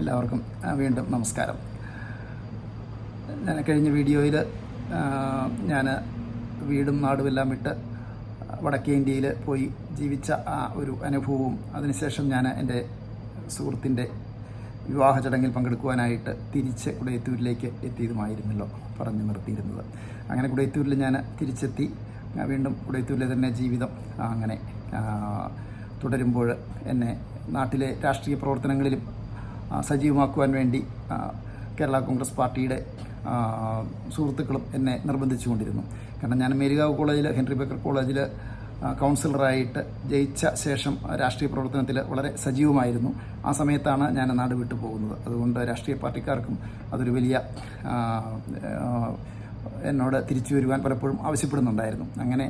എല്ലാവർക്കും വീണ്ടും നമസ്കാരം. ഞാൻ കഴിഞ്ഞ വീഡിയോയിൽ ഞാൻ വീടും നാടുമെല്ലാം വിട്ട് വടക്കേ ഇന്ത്യയിൽ പോയി ജീവിച്ച ആ ഒരു അനുഭവവും അതിനുശേഷം ഞാൻ എന്റെ സുഹൃത്തിന്റെ വിവാഹ ചടങ്ങിൽ പങ്കെടുക്കുവാനായിട്ട് തിരിച്ച് കുടയത്തൂരിലേക്ക് എത്തിയതുമായിരുന്നല്ലോ പറഞ്ഞു നിർത്തിയിരുന്നത്. അങ്ങനെ കുടയത്തൂരിൽ ഞാൻ തിരിച്ചെത്തി വീണ്ടും കുടയത്തൂരിലെ തന്നെ ജീവിതം അങ്ങനെ തുടരുമ്പോൾ എന്നെ നാട്ടിലെ രാഷ്ട്രീയ പ്രവർത്തനങ്ങളിലും സജീവമാക്കുവാൻ വേണ്ടി കേരള കോൺഗ്രസ് പാർട്ടിയുടെ സുഹൃത്തുക്കളും എന്നെ നിർബന്ധിച്ചുകൊണ്ടിരുന്നു. കാരണം ഞാൻ മേരികാവ് കോളേജിൽ ഹെൻറി ബേക്കർ കോളേജിൽ കൗൺസിലറായിട്ട് ജയിച്ച ശേഷം രാഷ്ട്രീയ പ്രവർത്തനത്തിൽ വളരെ സജീവമായിരുന്നു. ആ സമയത്താണ് ഞാൻ നാട് വിട്ടു പോകുന്നത്. അതുകൊണ്ട് രാഷ്ട്രീയ പാർട്ടിക്കാർക്കും അതൊരു വലിയ എന്നോട് തിരിച്ചു വരുവാൻ പലപ്പോഴും ആവശ്യപ്പെടുന്നുണ്ടായിരുന്നു. അങ്ങനെ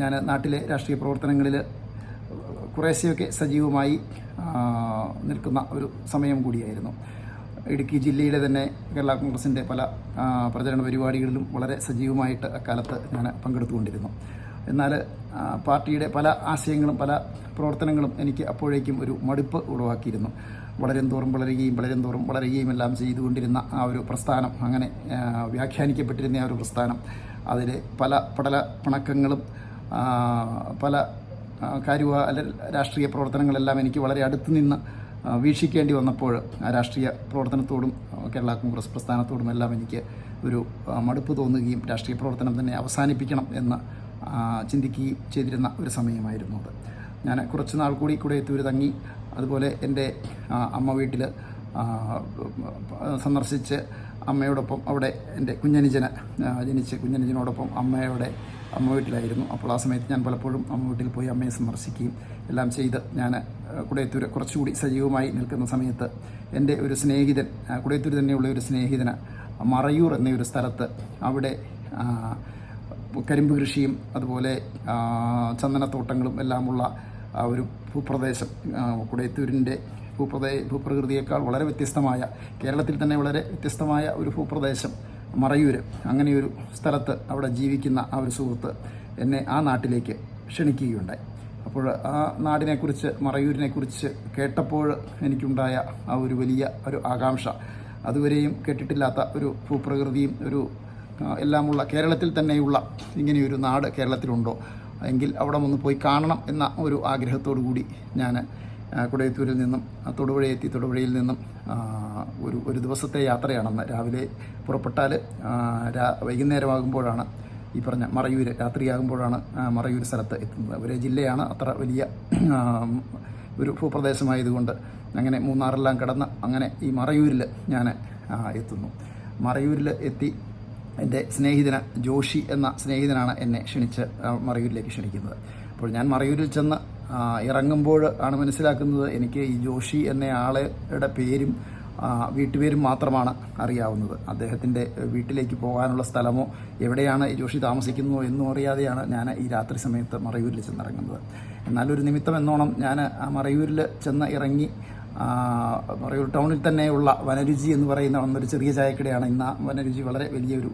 ഞാൻ നാട്ടിലെ രാഷ്ട്രീയ പ്രവർത്തനങ്ങളിൽ കുറേശ്ശെയൊക്കെ സജീവമായി നിൽക്കുന്ന ഒരു സമയം കൂടിയായിരുന്നു. ഇടുക്കി ജില്ലയിലെ തന്നെ കേരള കോൺഗ്രസിന്റെ പല പ്രചരണ പരിപാടികളിലും വളരെ സജീവമായിട്ട് അക്കാലത്ത് ഞാൻ പങ്കെടുത്തുകൊണ്ടിരുന്നു. എന്നാൽ പാർട്ടിയുടെ പല ആശയങ്ങളും പല പ്രവർത്തനങ്ങളും എനിക്ക് അപ്പോഴേക്കും ഒരു മടുപ്പ് ഉളവാക്കിയിരുന്നു. വളരെ തോറും വളരുകയും വളരും തോറും വളരുകയും എല്ലാം ചെയ്തുകൊണ്ടിരുന്ന ആ ഒരു പ്രസ്ഥാനം അങ്ങനെ വ്യാഖ്യാനിക്കപ്പെട്ടിരുന്ന ആ ഒരു പ്രസ്ഥാനം അതിലെ പല പടല പണക്കങ്ങളും പല കാര്യ അല്ല രാഷ്ട്രീയ പ്രവർത്തനങ്ങളെല്ലാം എനിക്ക് വളരെ അടുത്ത് നിന്ന് വീക്ഷിക്കേണ്ടി വന്നപ്പോൾ ആ രാഷ്ട്രീയ പ്രവർത്തനത്തോടും കേരള കോൺഗ്രസ് പ്രസ്ഥാനത്തോടും എല്ലാം എനിക്ക് ഒരു മടുപ്പ് തോന്നുകയും രാഷ്ട്രീയ പ്രവർത്തനം തന്നെ അവസാനിപ്പിക്കണം എന്ന് ചിന്തിക്കുകയും ചെയ്തിരുന്ന ഒരു സമയമായിരുന്നു അത്. ഞാൻ കുറച്ച് നാൾ കൂടി കുടയത്തൂർ തങ്ങി അതുപോലെ എന്റെ അമ്മ വീട്ടിൽ സന്ദർശിച്ച് അമ്മയോടൊപ്പം അവിടെ എന്റെ കുഞ്ഞനുജന് ജനിച്ച് കുഞ്ഞനുജനോടൊപ്പം അമ്മയുടെ അമ്മ വീട്ടിലായിരുന്നു. അപ്പോൾ ആ സമയത്ത് ഞാൻ പലപ്പോഴും അമ്മ വീട്ടിൽ പോയി അമ്മയെ സന്ദർശിക്കുകയും എല്ലാം ചെയ്ത് ഞാൻ കുടയത്തൂർ കുറച്ചുകൂടി സജീവമായി നിൽക്കുന്ന സമയത്ത് എന്റെ ഒരു സ്നേഹിതൻ കുടയത്തൂർ തന്നെയുള്ള ഒരു സ്നേഹിതന് മറയൂർ എന്നൊരു സ്ഥലത്ത് അവിടെ കരിമ്പ് കൃഷിയും അതുപോലെ ചന്ദനത്തോട്ടങ്ങളും എല്ലാമുള്ള ഒരു ഭൂപ്രദേശം കുടയത്തൂരിന്റെ ഭൂപ്രദേ ഭൂപ്രകൃതിയേക്കാൾ വളരെ വ്യത്യസ്തമായ കേരളത്തിൽ തന്നെ വളരെ വ്യത്യസ്തമായ ഒരു ഭൂപ്രദേശം. മറയൂര്. അങ്ങനെയൊരു സ്ഥലത്ത് അവിടെ ജീവിക്കുന്ന ആ ഒരു സുഹൃത്ത് എന്നെ ആ നാട്ടിലേക്ക് ക്ഷണിക്കുകയുണ്ടായി. അപ്പോൾ ആ നാടിനെക്കുറിച്ച് മറയൂരിനെക്കുറിച്ച് കേട്ടപ്പോൾ എനിക്കുണ്ടായ ആ ഒരു വലിയ ഒരു ആകാംക്ഷ. അതുവരെയും കേട്ടിട്ടില്ലാത്ത ഒരു ഭൂപ്രകൃതിയും ഒരു എല്ലാമുള്ള കേരളത്തിൽ തന്നെയുള്ള ഇങ്ങനെയൊരു നാട് കേരളത്തിലുണ്ടോ? എങ്കിൽ അവിടെ ഒന്ന് പോയി കാണണം എന്ന ഒരു ആഗ്രഹത്തോടു കൂടി ഞാൻ കുടയത്തൂരിൽ നിന്നും തൊടുപുഴ എത്തി. തൊടുപുഴയിൽ നിന്നും ഒരു ഒരു ദിവസത്തെ യാത്രയാണെന്ന് രാവിലെ പുറപ്പെട്ടാൽ വൈകുന്നേരമാകുമ്പോഴാണ് ഈ പറഞ്ഞ മറയൂര് രാത്രിയാകുമ്പോഴാണ് മറയൂർ സ്ഥലത്ത് എത്തുന്നത്. ഒരേ ജില്ലയാണ് അത്ര വലിയ ഒരു ഭൂപ്രദേശമായതുകൊണ്ട് അങ്ങനെ മൂന്നാറെല്ലാം കടന്ന് അങ്ങനെ ഈ മറയൂരിൽ ഞാൻ എത്തുന്നു. മറയൂരിൽ എത്തി എന്റെ സ്നേഹിതന ജോഷി എന്ന സ്നേഹിതനാണ് എന്നെ ക്ഷണിച്ച് മറയൂരിലേക്ക് ക്ഷണിക്കുന്നത്. അപ്പോൾ ഞാൻ മറയൂരിൽ ചെന്ന് ഇറങ്ങുമ്പോൾ ആണ് മനസ്സിലാക്കുന്നത് എനിക്ക് ഈ ജോഷി എന്ന ആളുടെ പേരും വീട്ടുപേരും മാത്രമാണ് അറിയാവുന്നത്. അദ്ദേഹത്തിന്റെ വീട്ടിലേക്ക് പോകാനുള്ള സ്ഥലമോ എവിടെയാണ് ജോഷി താമസിക്കുന്നതോ എന്നും അറിയാതെയാണ് ഞാൻ ഈ രാത്രി സമയത്ത് മറയൂരിൽ ചെന്നിറങ്ങുന്നത്. എന്നാലൊരു നിമിത്തം എന്നോണം ഞാൻ ആ മറയൂരിൽ ചെന്ന് ഇറങ്ങി മറയൂർ ടൗണിൽ തന്നെയുള്ള വനരുചി എന്ന് പറയുന്ന ഒന്നൊരു ചെറിയ ചായക്കടയാണ്. ഇന്ന് ആ വനരുചി വളരെ വലിയൊരു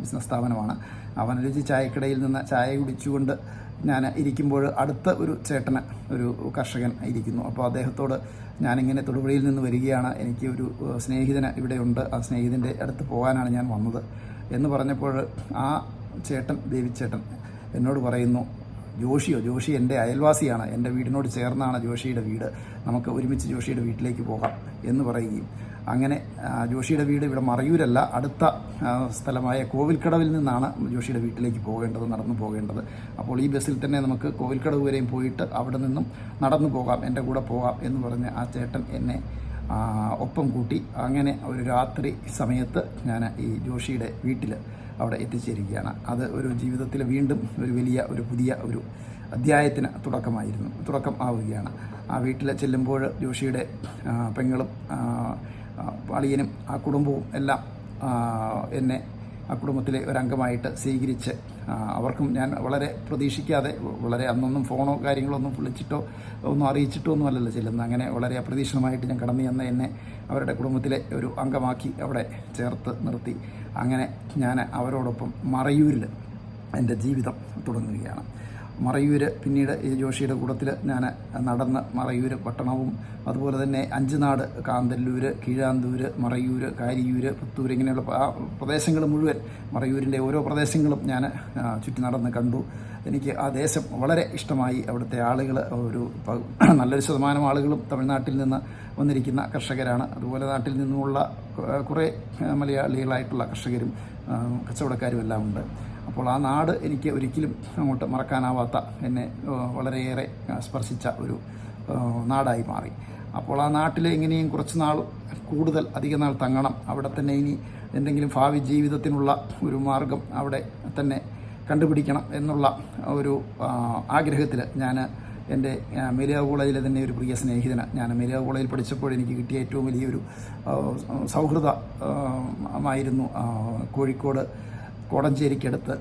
ബിസിനസ് സ്ഥാപനമാണ്. ആ വനരുചി ചായക്കടയിൽ നിന്ന് ചായ കുടിച്ചുകൊണ്ട് ഞാൻ ഇരിക്കുമ്പോൾ അടുത്ത ഒരു ചേട്ടന് ഒരു കർഷകൻ ഇരിക്കുന്നു. അപ്പോൾ അദ്ദേഹത്തോട് ഞാനിങ്ങനെ തൊടുപുഴയിൽ നിന്ന് വരികയാണ്. എനിക്ക് ഒരു സ്നേഹിതന് ഇവിടെയുണ്ട്. ആ സ്നേഹിതന്റെ അടുത്ത് പോകാനാണ് ഞാൻ വന്നത്. എന്ന് പറഞ്ഞപ്പോൾ ആ ചേട്ടൻ ദേവിച്ചേട്ടൻ എന്നോട് പറയുന്നു ജോഷിയോ ജോഷി എന്റെ അയൽവാസിയാണ്. എന്റെ വീടിനോട് ചേർന്നാണ് ജോഷിയുടെ വീട്. നമുക്ക് ഒരുമിച്ച് ജോഷിയുടെ വീട്ടിലേക്ക് പോകാം എന്ന് പറയുകയും അങ്ങനെ ജോഷിയുടെ വീട് ഇവിടെ മറയൂരല്ല. അടുത്ത സ്ഥലമായ കോവിൽക്കടവിൽ നിന്നാണ് ജോഷിയുടെ വീട്ടിലേക്ക് പോകേണ്ടത് നടന്നു പോകേണ്ടത്. അപ്പോൾ ഈ ബസ്സിൽ തന്നെ നമുക്ക് കോവിൽക്കടവ് വരെയും പോയിട്ട് അവിടെ നിന്നും നടന്നു പോകാം എന്റെ കൂടെ പോകാം എന്ന് പറഞ്ഞ് ആ ചേട്ടൻ എന്നെ ഒപ്പം കൂട്ടി അങ്ങനെ ഒരു രാത്രി സമയത്ത് ഞാൻ ഈ ജോഷിയുടെ വീട്ടിൽ അവിടെ എത്തിച്ചേരുകയാണ്. അത് ഒരു ജീവിതത്തിൽ വീണ്ടും ഒരു വലിയ ഒരു പുതിയ ഒരു അധ്യായത്തിന് തുടക്കമായിരുന്നു തുടക്കം ആവുകയാണ്. ആ വീട്ടിൽ ചെല്ലുമ്പോൾ ജോഷിയുടെ പെങ്ങളും അളിയനും ആ കുടുംബവും എല്ലാം എന്നെ ആ കുടുംബത്തിലെ ഒരംഗമായിട്ട് സ്വീകരിച്ച് അവർക്കും ഞാൻ വളരെ പ്രതീക്ഷിക്കാതെ വളരെ അന്നൊന്നും ഫോണോ കാര്യങ്ങളോ ഒന്നും വിളിച്ചിട്ടോ ഒന്നും അറിയിച്ചിട്ടോ ഒന്നും അല്ലല്ലോ ചെല്ലുന്നത്. അങ്ങനെ വളരെ അപ്രതീക്ഷിതമായിട്ട് ഞാൻ കടന്നു ചെന്ന എന്നെ അവരുടെ കുടുംബത്തിലെ ഒരു അംഗമാക്കി അവിടെ ചേർത്ത് നിർത്തി. അങ്ങനെ ഞാൻ അവരോടൊപ്പം മറയൂരിൽ എന്റെ ജീവിതം തുടങ്ങുകയാണ്. മറയൂര് പിന്നീട് ഈ ജോഷിയുടെ കൂട്ടത്തിൽ ഞാൻ നടന്ന് മറയൂര് പട്ടണവും അതുപോലെ തന്നെ അഞ്ചുനാട് കാന്തല്ലൂർ കീഴാന്തൂർ മറയൂർ കാരിയൂര് പുത്തൂർ ഇങ്ങനെയുള്ള ആ പ്രദേശങ്ങൾ മുഴുവൻ മറയൂരിന്റെ ഓരോ പ്രദേശങ്ങളും ഞാൻ ചുറ്റി നടന്ന് കണ്ടു. എനിക്ക് ആ ദേശം വളരെ ഇഷ്ടമായി. അവിടുത്തെ ആളുകൾ ഒരു നല്ലൊരു ശതമാനം ആളുകളും തമിഴ്നാട്ടിൽ നിന്ന് വന്നിരിക്കുന്ന കർഷകരാണ്. അതുപോലെ നാട്ടിൽ നിന്നുമുള്ള കുറേ മലയാളികളായിട്ടുള്ള കർഷകരും കച്ചവടക്കാരും എല്ലാം ഉണ്ട് അപ്പോൾ ആ നാട് എനിക്ക് ഒരിക്കലും അങ്ങോട്ട് മറക്കാനാവാത്ത എന്നെ വളരെയേറെ സ്പർശിച്ച ഒരു നാടായി മാറി. അപ്പോൾ ആ നാട്ടിൽ എങ്ങനെയും കുറച്ച് നാൾ കൂടുതൽ അധിക നാൾ തങ്ങണം. അവിടെ തന്നെ ഇനി എന്തെങ്കിലും ഭാവി ജീവിതത്തിനുള്ള ഒരു മാർഗം അവിടെ തന്നെ കണ്ടുപിടിക്കണം എന്നുള്ള ഒരു ആഗ്രഹത്തിൽ ഞാൻ എന്റെ മെരിയ കോളേജിലെ തന്നെ ഒരു പ്രിയ സ്നേഹിതന്. ഞാൻ മെരിയ കോളേജിൽ പഠിച്ചപ്പോൾ എനിക്ക് കിട്ടിയ ഏറ്റവും വലിയൊരു സൗഹൃദമായിരുന്നു കോഴിക്കോട് കോടഞ്ചേരിക്കടുത്ത്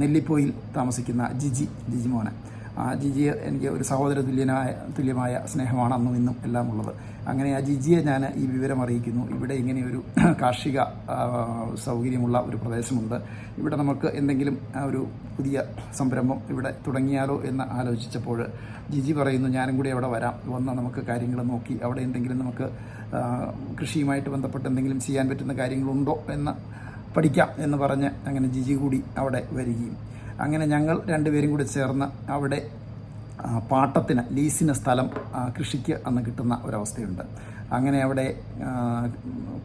നെല്ലിപ്പോയിൽ താമസിക്കുന്ന ജിജി ജിജി മോനെ. ആ ജിജിയെ എനിക്ക് ഒരു സഹോദര തുല്യനായ തുല്യമായ സ്നേഹമാണ് അന്നും ഇന്നും എല്ലാം ഉള്ളത്. അങ്ങനെ ആ ജിജിയെ ഞാൻ ഈ വിവരം അറിയിക്കുന്നു. ഇവിടെ ഇങ്ങനെ ഒരു കാർഷിക സൗകര്യമുള്ള ഒരു പ്രദേശമുണ്ട്. ഇവിടെ നമുക്ക് എന്തെങ്കിലും ഒരു പുതിയ സംരംഭം ഇവിടെ തുടങ്ങിയാലോ എന്ന് ആലോചിച്ചപ്പോൾ ജിജി പറയുന്നു ഞാനും കൂടി അവിടെ വരാം. വന്ന് നമുക്ക് കാര്യങ്ങൾ നോക്കി അവിടെ എന്തെങ്കിലും നമുക്ക് കൃഷിയുമായിട്ട് ബന്ധപ്പെട്ട് എന്തെങ്കിലും ചെയ്യാൻ പറ്റുന്ന കാര്യങ്ങളുണ്ടോ? എന്ന് പഠിക്കാം എന്ന് പറഞ്ഞ് അങ്ങനെ ജിജി കൂടി അവിടെ വരികയും. അങ്ങനെ ഞങ്ങൾ രണ്ടുപേരും കൂടി ചേർന്ന് അവിടെ പാട്ടത്തിന് ലീസിന് സ്ഥലം കൃഷിക്ക് അന്ന് കിട്ടുന്ന ഒരവസ്ഥയുണ്ട്. അങ്ങനെ അവിടെ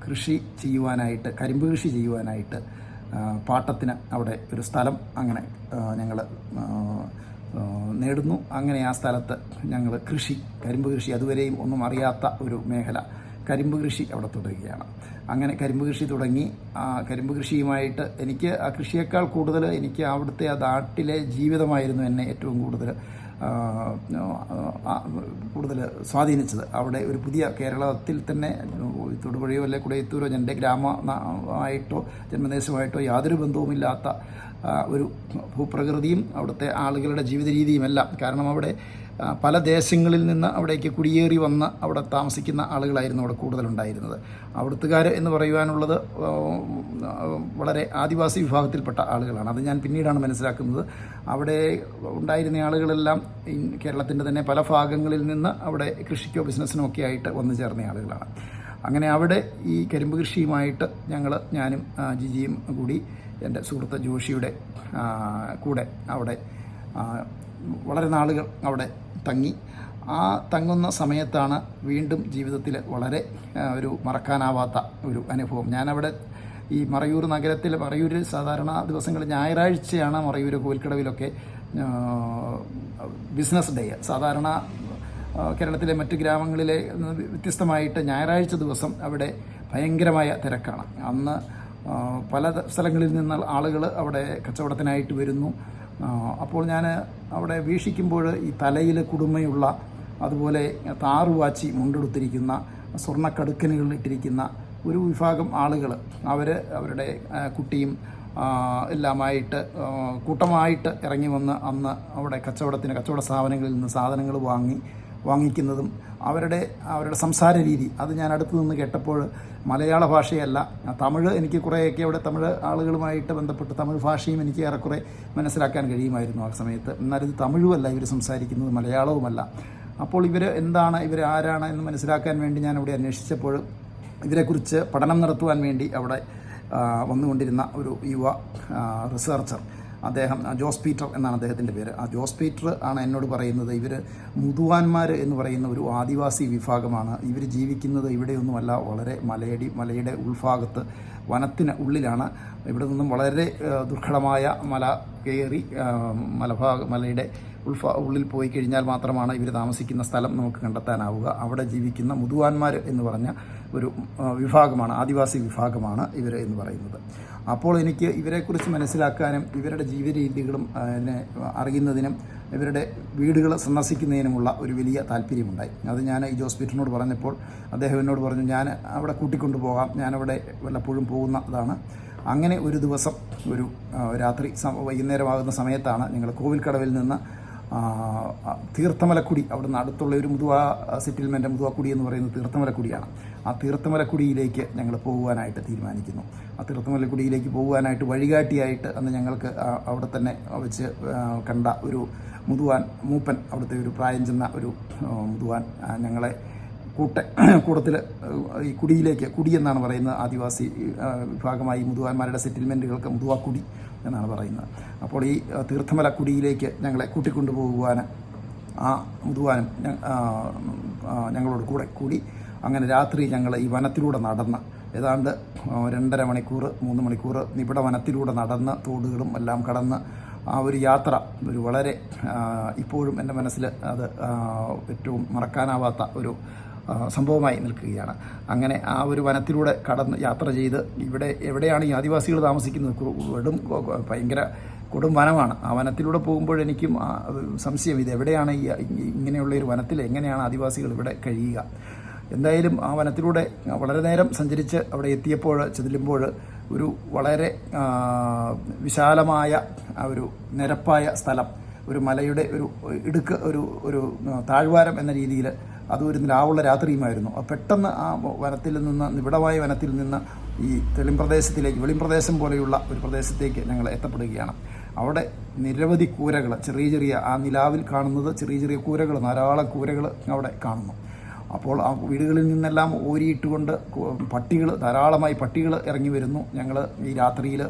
കൃഷി ചെയ്യുവാനായിട്ട് കരിമ്പ് കൃഷി ചെയ്യുവാനായിട്ട് പാട്ടത്തിന് അവിടെ ഒരു സ്ഥലം അങ്ങനെ ഞങ്ങൾ നേടുന്നു. അങ്ങനെ ആ സ്ഥലത്ത് ഞങ്ങൾ കൃഷി കരിമ്പ് കൃഷി അതുവരെയും ഒന്നും അറിയാത്ത ഒരു മേഖല കരിമ്പ് കൃഷി അവിടെ തുടരുകയാണ്. അങ്ങനെ കരിമ്പ് കൃഷി തുടങ്ങി. ആ കരിമ്പ് കൃഷിയുമായിട്ട് എനിക്ക് ആ കൃഷിയേക്കാൾ കൂടുതൽ എനിക്ക് അവിടുത്തെ ആ നാട്ടിലെ ജീവിതമായിരുന്നു എന്നെ ഏറ്റവും കൂടുതൽ കൂടുതൽ സ്വാധീനിച്ചത്. അവിടെ ഒരു പുതിയ കേരളത്തിൽ തന്നെ തൊടുപുഴയോ അല്ലെ കുടയത്തൂരോ എന്റെ ഗ്രാമ ആയിട്ടോ ജന്മദേശമായിട്ടോ യാതൊരു ബന്ധവുമില്ലാത്ത ഒരു ഭൂപ്രകൃതിയും അവിടുത്തെ ആളുകളുടെ ജീവിത രീതിയുമെല്ലാം കാരണം അവിടെ പല ദേശങ്ങളിൽ നിന്ന് അവിടേക്ക് കുടിയേറി വന്ന് അവിടെ താമസിക്കുന്ന ആളുകളായിരുന്നു അവിടെ കൂടുതലുണ്ടായിരുന്നത്. അവിടുത്തുകാർ എന്ന് പറയുവാനുള്ളത് വളരെ ആദിവാസി വിഭാഗത്തിൽപ്പെട്ട ആളുകളാണ്. അത് ഞാൻ പിന്നീടാണ് മനസ്സിലാക്കുന്നത്. അവിടെ ഉണ്ടായിരുന്ന ആളുകളെല്ലാം കേരളത്തിന്റെ തന്നെ പല ഭാഗങ്ങളിൽ നിന്ന് അവിടെ കൃഷിക്കോ ബിസിനസ്സിനോ ഒക്കെ ആയിട്ട് വന്നു ചേർന്ന ആളുകളാണ്. അങ്ങനെ അവിടെ ഈ കരിമ്പ് കൃഷിയുമായിട്ട് ഞങ്ങൾ ഞാനും ജിജിയും കൂടി എന്റെ സുഹൃത്ത് ജോഷിയുടെ കൂടെ അവിടെ വളരെ നാളുകൾ അവിടെ തങ്ങി. ആ തങ്ങുന്ന സമയത്താണ് വീണ്ടും ജീവിതത്തിൽ വളരെ ഒരു മറക്കാനാവാത്ത ഒരു അനുഭവം. ഞാനവിടെ ഈ മറയൂർ നഗരത്തിൽ മറയൂരിൽ സാധാരണ ദിവസങ്ങളിൽ ഞായറാഴ്ചയാണ് മറയൂർ കോൽക്കടവിലൊക്കെ ബിസിനസ് ഡേ. സാധാരണ കേരളത്തിലെ മറ്റ് ഗ്രാമങ്ങളിലെ വ്യത്യസ്തമായിട്ട് ഞായറാഴ്ച ദിവസം അവിടെ ഭയങ്കരമായ തിരക്കാണ്. അന്ന് പല സ്ഥലങ്ങളിൽ നിന്നുള്ള ആളുകൾ അവിടെ കച്ചവടത്തിനായിട്ട് വരുന്നു. അപ്പോൾ ഞാൻ അവിടെ വീക്ഷിക്കുമ്പോൾ ഈ തലയിൽ കുടുമയുള്ള അതുപോലെ താറുവാച്ചി മുണ്ടെടുത്തിരിക്കുന്ന സ്വർണക്കടുക്കനുകൾ ഇട്ടിരിക്കുന്ന ഒരു വിഭാഗം ആളുകൾ അവർ അവരുടെ കുട്ടിയും എല്ലാമായിട്ട് കൂട്ടമായിട്ട് ഇറങ്ങി വന്ന് അന്ന് അവിടെ കച്ചവടത്തിന് കച്ചവട സ്ഥാപനങ്ങളിൽ നിന്ന് സാധനങ്ങൾ വാങ്ങി വാങ്ങിക്കുന്നതും അവരുടെ അവരുടെ സംസാര രീതി അത് ഞാൻ അടുത്ത് നിന്ന് കേട്ടപ്പോൾ മലയാള ഭാഷയല്ല തമിഴ് എനിക്ക് കുറേയൊക്കെ അവിടെ തമിഴ് ആളുകളുമായിട്ട് ബന്ധപ്പെട്ട് തമിഴ് ഭാഷയും എനിക്ക് ഏറെക്കുറെ മനസ്സിലാക്കാൻ കഴിയുമായിരുന്നു ആ സമയത്ത്. എന്നാലിത് തമിഴുമല്ല ഇവർ സംസാരിക്കുന്നത് മലയാളവുമല്ല. അപ്പോൾ ഇവർ എന്താണ് ഇവർ ആരാണ് എന്ന് മനസ്സിലാക്കാൻ വേണ്ടി ഞാൻ അവിടെ അന്വേഷിച്ചപ്പോൾ ഇവരെക്കുറിച്ച് പഠനം നടത്തുവാൻ വേണ്ടി അവിടെ വന്നുകൊണ്ടിരുന്ന ഒരു യുവ റിസർച്ചർ അദ്ദേഹം ജോസ് പീറ്റർ എന്നാണ് അദ്ദേഹത്തിന്റെ പേര്. ആ ജോസ് പീറ്റർ ആണ് എന്നോട് പറയുന്നത്. ഇവർ മുതുവാന്മാർ എന്ന് പറയുന്ന ഒരു ആദിവാസി വിഭാഗമാണ്. ഇവർ ജീവിക്കുന്നത് ഇവിടെയൊന്നുമല്ല. വളരെ മലയടി മലയുടെ ഉൾഭാഗത്ത് വനത്തിന് ഉള്ളിലാണ്. ഇവിടെ നിന്നും വളരെ ദുർഘടമായ മല കയറി മലഭാഗ മലയുടെ ഉൾഫ ഉള്ളിൽ പോയി കഴിഞ്ഞാൽ മാത്രമാണ് ഇവർ താമസിക്കുന്ന സ്ഥലം നമുക്ക് കണ്ടെത്താനാവുക. അവിടെ ജീവിക്കുന്ന മുതുവാന്മാർ എന്ന് പറഞ്ഞ ഒരു വിഭാഗമാണ് ആദിവാസി വിഭാഗമാണ് ഇവർ എന്ന് പറയുന്നത്. അപ്പോൾ എനിക്ക് ഇവരെക്കുറിച്ച് മനസ്സിലാക്കാനും ഇവരുടെ ജീവിത രീതികളും അതിനെ അറിയുന്നതിനും ഇവരുടെ വീടുകൾ സന്ദർശിക്കുന്നതിനുമുള്ള ഒരു വലിയ താല്പര്യമുണ്ടായി. അത് ഞാൻ ഈ ഹോസ്പിറ്റലിനോട് പറഞ്ഞപ്പോൾ അദ്ദേഹം എന്നോട് പറഞ്ഞു ഞാൻ അവിടെ കൂട്ടിക്കൊണ്ടു പോകാം. ഞാനവിടെ വല്ലപ്പോഴും പോകുന്നതാണ് അങ്ങനെ ഒരു ദിവസം ഒരു രാത്രി വൈകുന്നേരമാകുന്ന സമയത്താണ് ഞങ്ങൾ കോവിൽക്കടവിൽ നിന്ന് തീർത്ഥമലക്കുടി അവിടുന്ന് അടുത്തുള്ള ഒരു മുതുവാ സെറ്റിൽമെന്റ് മുതുവാക്കുടി എന്ന് പറയുന്നത് തീർത്ഥമലക്കുടിയാണ്. ആ തീർത്ഥമലക്കുടിയിലേക്ക് ഞങ്ങൾ പോകുവാനായിട്ട് തീരുമാനിക്കുന്നു. ആ തീർത്ഥമലക്കുടിയിലേക്ക് പോകുവാനായിട്ട് വഴികാട്ടിയായിട്ട് അന്ന് ഞങ്ങൾക്ക് അവിടെ തന്നെ വെച്ച് കണ്ട ഒരു മുതുവാൻ മൂപ്പൻ അവിടുത്തെ ഒരു പ്രായം ചെന്ന ഒരു മുതുവാൻ ഞങ്ങളെ കൂട്ട കൂട്ടത്തിൽ ഈ കുടിയിലേക്ക് കുടി എന്നാണ് പറയുന്നത്. ആദിവാസി വിഭാഗമായി മുതുവാന്മാരുടെ സെറ്റിൽമെന്റുകൾക്ക് മുതുവാക്കുടി എന്നാണ് പറയുന്നത്. അപ്പോൾ ഈ തീർത്ഥമല കുടിയിലേക്ക് ഞങ്ങളെ കൂട്ടിക്കൊണ്ടുപോകുവാൻ ആ മുതുവാനും ഞങ്ങളോട് കൂടെ കൂടി അങ്ങനെ രാത്രി ഞങ്ങൾ ഈ വനത്തിലൂടെ നടന്ന് ഏതാണ്ട് രണ്ടര മണിക്കൂർ മൂന്ന് മണിക്കൂർ നിബിഡ വനത്തിലൂടെ നടന്ന് തോടുകളും എല്ലാം കടന്ന് ആ ഒരു യാത്ര ഒരു വളരെ ഇപ്പോഴും എന്റെ മനസ്സിൽ അത് ഏറ്റവും മറക്കാനാവാത്ത ഒരു സംഭവമായി നിൽക്കുകയാണ്. അങ്ങനെ ആ ഒരു വനത്തിലൂടെ കടന്ന് യാത്ര ചെയ്ത് ഇവിടെ എവിടെയാണ് ഈ ആദിവാസികൾ താമസിക്കുന്നത്? വെടും ഭയങ്കര കൊടും വനമാണ്. ആ വനത്തിലൂടെ പോകുമ്പോഴെനിക്കും സംശയം ഇത് എവിടെയാണ് ഈ- ഇങ്ങനെയുള്ള ഒരു വനത്തിൽ എങ്ങനെയാണ് ആദിവാസികൾ ഇവിടെ കഴിയുക? എന്തായാലും ആ വനത്തിലൂടെ വളരെ നേരം സഞ്ചരിച്ച് അവിടെ എത്തിയപ്പോൾ ചെല്ലുമ്പോൾ ഒരു വളരെ വിശാലമായ ഒരു നിരപ്പായ സ്ഥലം ഒരു മലയുടെ ഒരു ഇടുക്ക് ഒരു ഒരു താഴ്വാരം എന്ന രീതിയിൽ അതും ഒരു നിലാവുള്ള രാത്രിയുമായിരുന്നു. പെട്ടെന്ന് ആ വനത്തിൽ നിന്ന് നിബിഡമായ വനത്തിൽ നിന്ന് ഈ തെളിംപ്രദേശത്തിലേക്ക് വെളിംപ്രദേശം പോലെയുള്ള ഒരു പ്രദേശത്തേക്ക് ഞങ്ങൾ എത്തപ്പെടുകയാണ്. അവിടെ നിരവധി കൂരകൾ ചെറിയ ചെറിയ ആ നിലാവിൽ കാണുന്നത് ചെറിയ ചെറിയ കൂരകൾ ധാരാളം കൂരകൾ അവിടെ കാണുന്നു. അപ്പോൾ ആ വീടുകളിൽ നിന്നെല്ലാം ഓരിയിട്ടുകൊണ്ട് പട്ടികൾ ധാരാളമായി പട്ടികൾ ഇറങ്ങി വരുന്നു. ഞങ്ങൾ ഈ രാത്രിയിൽ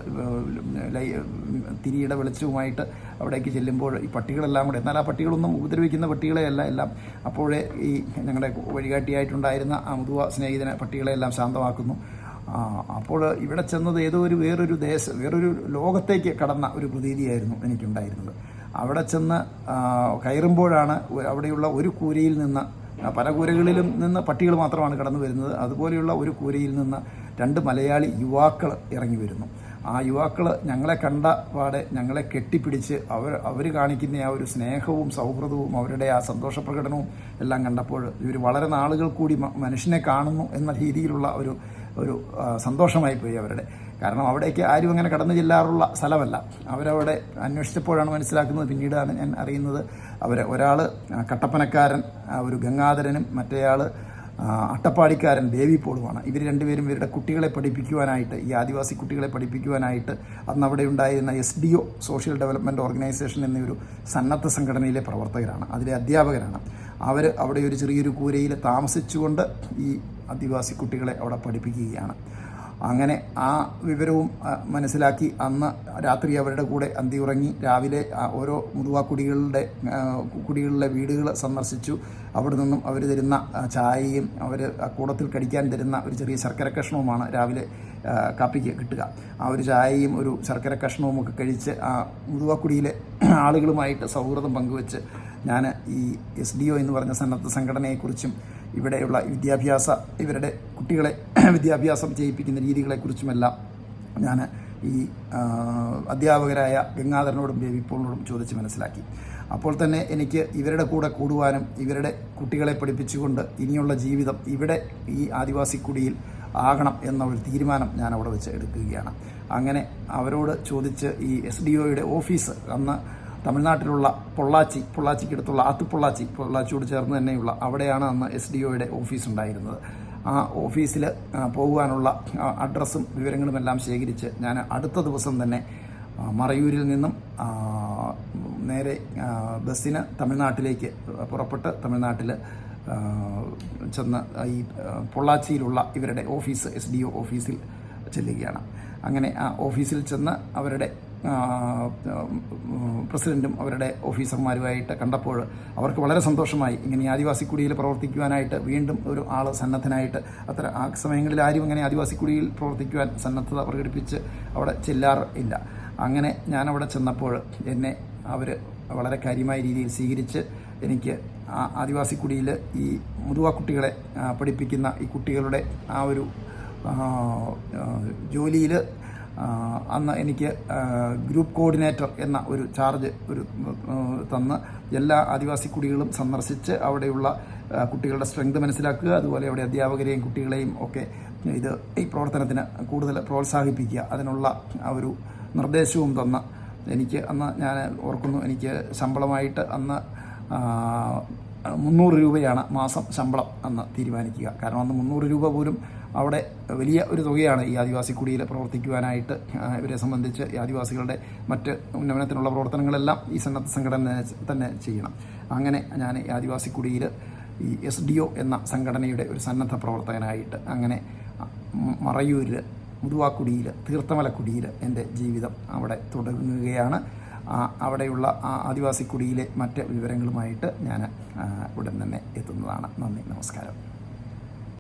തിരിയുടെ വെളിച്ചവുമായിട്ട് അവിടേക്ക് ചെല്ലുമ്പോൾ ഈ പട്ടികളെല്ലാം കൂടെ എന്നാൽ ആ പട്ടികളൊന്നും ഉപദ്രവിക്കുന്ന പട്ടികളെയല്ല എല്ലാം അപ്പോഴേ ഈ ഞങ്ങളുടെ വഴികാട്ടിയായിട്ടുണ്ടായിരുന്ന ആ മുതുവ സ്നേഹിതനെ പട്ടികളെല്ലാം ശാന്തമാക്കുന്നു. അപ്പോൾ ഇവിടെ ചെന്നത് ഏതോ ഒരു വേറൊരു ദേശ വേറൊരു ലോകത്തേക്ക് കടന്ന ഒരു പ്രതീതിയായിരുന്നു എനിക്കുണ്ടായിരുന്നത്. അവിടെ ചെന്ന് കയറുമ്പോഴാണ് അവിടെയുള്ള ഒരു കൂരയിൽ നിന്ന് പല കൂരകളിലും നിന്ന് പട്ടികൾ മാത്രമാണ് കടന്നു വരുന്നത്. അതുപോലെയുള്ള ഒരു കൂരയിൽ നിന്ന് രണ്ട് മലയാളി യുവാക്കൾ ഇറങ്ങി വരുന്നു. ആ യുവാക്കൾ ഞങ്ങളെ കണ്ട പാടെ ഞങ്ങളെ കെട്ടിപ്പിടിച്ച് അവർ അവർ കാണിക്കുന്ന ആ ഒരു സ്നേഹവും സൗഹൃദവും അവരുടെ ആ സന്തോഷ പ്രകടനവും എല്ലാം കണ്ടപ്പോൾ ഇവർ വളരെ നാളുകൾ കൂടി മനുഷ്യനെ കാണുന്നു എന്ന രീതിയിലുള്ള ഒരു ഒരു സന്തോഷമായി പോയി അവരുടെ. കാരണം അവിടേക്ക് ആരും അങ്ങനെ കടന്നു ചെല്ലാറുള്ള സ്ഥലമല്ല. അവരവിടെ അന്വേഷിച്ചപ്പോഴാണ് മനസ്സിലാക്കുന്നത് പിന്നീടാണ് ഞാൻ അറിയുന്നത്. അവർ ഒരാൾ കട്ടപ്പനക്കാരൻ ഒരു ഗംഗാധരനും മറ്റേയാൾ അട്ടപ്പാടിക്കാരൻ ദേവിപ്പോളുമാണ് പോളുമാണ് ഇവർ രണ്ടുപേരും ഇവരുടെ കുട്ടികളെ പഠിപ്പിക്കുവാനായിട്ട് ഈ ആദിവാസി കുട്ടികളെ പഠിപ്പിക്കുവാനായിട്ട് അന്ന് അവിടെ ഉണ്ടായിരുന്ന S D O social development organisation എന്നൊരു സന്നദ്ധ സംഘടനയിലെ പ്രവർത്തകരാണ്. അതിലെ അധ്യാപകരാണ്. അവർ അവിടെ ഒരു ചെറിയൊരു കൂരയിൽ താമസിച്ചുകൊണ്ട് ഈ ആദിവാസി കുട്ടികളെ അവിടെ പഠിപ്പിക്കുകയാണ്. അങ്ങനെ ആ വിവരവും മനസ്സിലാക്കി അന്ന് രാത്രി അവരുടെ കൂടെ അന്തി ഉറങ്ങി രാവിലെ ഓരോ മുതുവാ കുടികളുടെ ആ, കുടികളിലെ വീടുകൾ സന്ദർശിച്ചു. അവിടെ നിന്നും അവർ തരുന്ന ചായയും അവർ കൂടത്തിൽ കടിക്കാൻ തരുന്ന ഒരു ചെറിയ ശർക്കര കഷ്ണവുമാണ് രാവിലെ കാപ്പിക്ക് കിട്ടുക. ആ ഒരു ചായയും ഒരു ശർക്കര കഷ്ണവും ഒക്കെ കഴിച്ച് ആ മുതുവാക്കുടിയിലെ ആളുകളുമായിട്ട് സൗഹൃദം പങ്കുവെച്ച് ഞാൻ ഈ എസ് ഡി ഒ എന്ന് പറഞ്ഞ സന്നദ്ധ സംഘടനയെക്കുറിച്ചും ഇവിടെയുള്ള വിദ്യാഭ്യാസ ഇവരുടെ കുട്ടികളെ വിദ്യാഭ്യാസം ചെയ്യിപ്പിക്കുന്ന രീതികളെക്കുറിച്ചുമെല്ലാം ഞാൻ ഈ അധ്യാപകരായ ഗംഗാധരനോടും ബേബിപ്പോളിനോടും ചോദിച്ച് മനസ്സിലാക്കി. അപ്പോൾ തന്നെ എനിക്ക് ഇവരുടെ കൂടെ കൂടുവാനും ഇവരുടെ കുട്ടികളെ പഠിപ്പിച്ചുകൊണ്ട് ഇനിയുള്ള ജീവിതം ഇവിടെ ഈ ആദിവാസി കുടിയിൽ ആകണം എന്ന ഒരു തീരുമാനം ഞാൻ അവിടെ വെച്ച് എടുക്കുകയാണ്. അങ്ങനെ അവരോട് ചോദിച്ച് ഈ എസ് ഡി ഒയുടെ ഓഫീസ് അന്ന് തമിഴ്നാട്ടിലുള്ള പൊള്ളാച്ചി പൊള്ളാച്ചിക്കടുത്തുള്ള ആത്തുപൊള്ളാച്ചി പൊള്ളാച്ചിയോട് ചേർന്ന് തന്നെയുള്ള അവിടെയാണ് അന്ന് എസ് ഡി ഒയുടെ ഓഫീസ് ഉണ്ടായിരുന്നത്. ആ ഓഫീസിൽ പോകുവാനുള്ള അഡ്രസ്സും വിവരങ്ങളുമെല്ലാം ശേഖരിച്ച് ഞാൻ അടുത്ത ദിവസം തന്നെ മറയൂരിൽ നിന്നും നേരെ ബസ്സിന് തമിഴ്നാട്ടിലേക്ക് പുറപ്പെട്ട് തമിഴ്നാട്ടിൽ ചെന്ന് ഈ പൊള്ളാച്ചിയിലുള്ള ഇവരുടെ ഓഫീസ് എസ് ഡി ഒ ഓഫീസിൽ ചെല്ലുകയാണ്. അങ്ങനെ ആ ഓഫീസിൽ ചെന്ന് അവരുടെ ആ, പ്രസിഡന്റും അവരുടെ ഓഫീസർമാരുമായിട്ട് കണ്ടപ്പോൾ അവർക്ക് വളരെ സന്തോഷമായി. ഇങ്ങനെ ആദിവാസി കുടിയിൽ പ്രവർത്തിക്കുവാനായിട്ട് വീണ്ടും ഒരു ആൾ സന്നദ്ധനായിട്ട് അത്ര ആ സമയങ്ങളിൽ ആരും ഇങ്ങനെ ആദിവാസി കുടിയിൽ പ്രവർത്തിക്കുവാൻ സന്നദ്ധത പ്രകടിപ്പിച്ച് അവിടെ ചെല്ലാറ് ഇല്ല. അങ്ങനെ ഞാൻ അവിടെ ചെന്നപ്പോൾ എന്നെ അവർ വളരെ കാര്യമായ രീതിയിൽ സ്വീകരിച്ച് എനിക്ക് ആ ആദിവാസി കുടിയിൽ ഈ മുതുവാ കുട്ടികളെ പഠിപ്പിക്കുന്ന ഈ കുട്ടികളുടെ ആ ഒരു ജോലിയിൽ അന്ന് എനിക്ക് ഗ്രൂപ്പ് കോർഡിനേറ്റർ എന്ന ഒരു ചാർജ് ഒരു തന്ന് എല്ലാ ആദിവാസി കുടികളും സന്ദർശിച്ച് അവിടെയുള്ള കുട്ടികളുടെ സ്ട്രെങ്ത് മനസ്സിലാക്കുക അതുപോലെ അവിടെ അധ്യാപകരെയും കുട്ടികളെയും ഒക്കെ ഇത് ഈ പ്രവർത്തനത്തിന് കൂടുതൽ പ്രോത്സാഹിപ്പിക്കുക അതിനുള്ള ഒരു നിർദ്ദേശവും തന്ന്. എനിക്ക് അന്ന് ഞാൻ ഓർക്കുന്നു എനിക്ക് ശമ്പളമായിട്ട് അന്ന് മുന്നൂറ് രൂപയാണ് മാസം ശമ്പളം അന്ന് തീരുമാനിക്കുക. കാരണം അന്ന് മുന്നൂറ് രൂപ പോലും അവിടെ വലിയ ഒരു തുകയാണ് ഈ ആദിവാസി കുടിയിൽ പ്രവർത്തിക്കുവാനായിട്ട് ഇവരെ സംബന്ധിച്ച് ഈ ആദിവാസികളുടെ മറ്റ് ഉന്നമനത്തിനുള്ള പ്രവർത്തനങ്ങളെല്ലാം ഈ സന്നദ്ധ സംഘടന തന്നെ ചെയ്യണം. അങ്ങനെ ഞാൻ ഈ ആദിവാസി കുടിയിൽ ഈ എസ് ഡി ഒ എന്ന സംഘടനയുടെ ഒരു സന്നദ്ധ പ്രവർത്തകനായിട്ട് അങ്ങനെ മറയൂരിൽ മുതുവാക്കുടിയിൽ തീർത്ഥമലക്കുടിയിൽ എന്റെ ജീവിതം അവിടെ തുടങ്ങുകയാണ്. അവിടെയുള്ള ആദിവാസി കുടിയിലെ മറ്റ് വിവരങ്ങളുമായിട്ട് ഞാൻ ഉടൻ തന്നെ എത്തുന്നതാണ്. നന്ദി നമസ്കാരം.